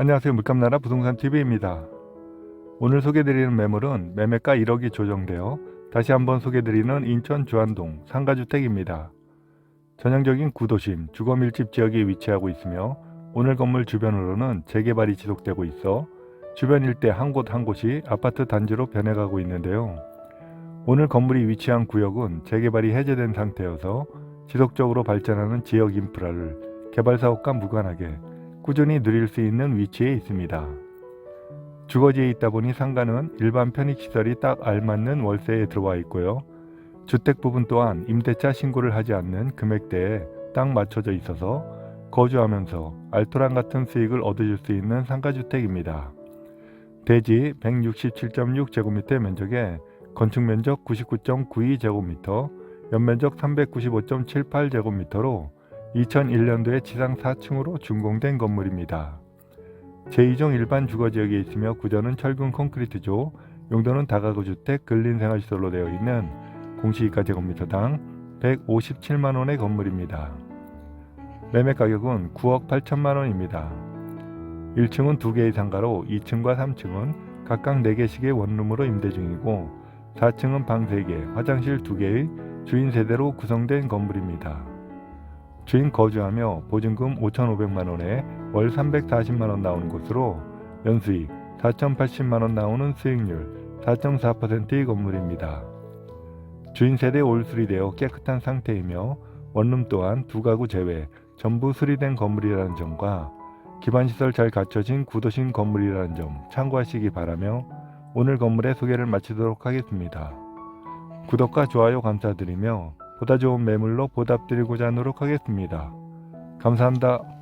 안녕하세요. 물감나라 부동산 TV입니다. 오늘 소개드리는 매물은 매매가 1억이 조정되어 다시 한번 소개드리는 인천 주안동 상가주택입니다. 전형적인 구도심 주거 밀집 지역에 위치하고 있으며 오늘 건물 주변으로는 재개발이 지속되고 있어 주변 일대 한 곳 한 곳이 아파트 단지로 변해가고 있는데요. 오늘 건물이 위치한 구역은 재개발이 해제된 상태여서 지속적으로 발전하는 지역 인프라를 개발 사업과 무관하게 꾸준히 누릴 수 있는 위치에 있습니다. 주거지에 있다 보니 상가는 일반 편익시설이 딱 알맞는 월세에 들어와 있고요. 주택 부분 또한 임대차 신고를 하지 않는 금액대에 딱 맞춰져 있어서 거주하면서 알토란 같은 수익을 얻으실 수 있는 상가주택입니다. 대지 167.6제곱미터 면적에 건축 면적 99.92제곱미터, 연면적 395.78제곱미터로 2001년도에 지상 4층으로 준공된 건물입니다. 제2종 일반 주거지역에 있으며 구조는 철근 콘크리트조, 용도는 다가구 주택, 근린생활시설로 되어 있는 공시지가 제곱미터당 157만 원의 건물입니다. 매매 가격은 9억 8천만 원입니다. 1층은 2개의 상가로 2층과 3층은 각각 4개씩의 원룸으로 임대 중이고 4층은 방 3개, 화장실 2개의 주인 세대로 구성된 건물입니다. 주인 거주하며 보증금 5,500만 원에 월 340만 원 나오는 곳으로 연수익 4,080만 원 나오는 수익률 4.4%의 건물입니다. 주인 세대 올 수리 되어 깨끗한 상태이며 원룸 또한 두 가구 제외 전부 수리된 건물이라는 점과 기반시설 잘 갖춰진 구도심 건물이라는 점 참고하시기 바라며 오늘 건물의 소개를 마치도록 하겠습니다. 구독과 좋아요 감사드리며 보다 좋은 매물로 보답드리고자 노력하겠습니다. 감사합니다.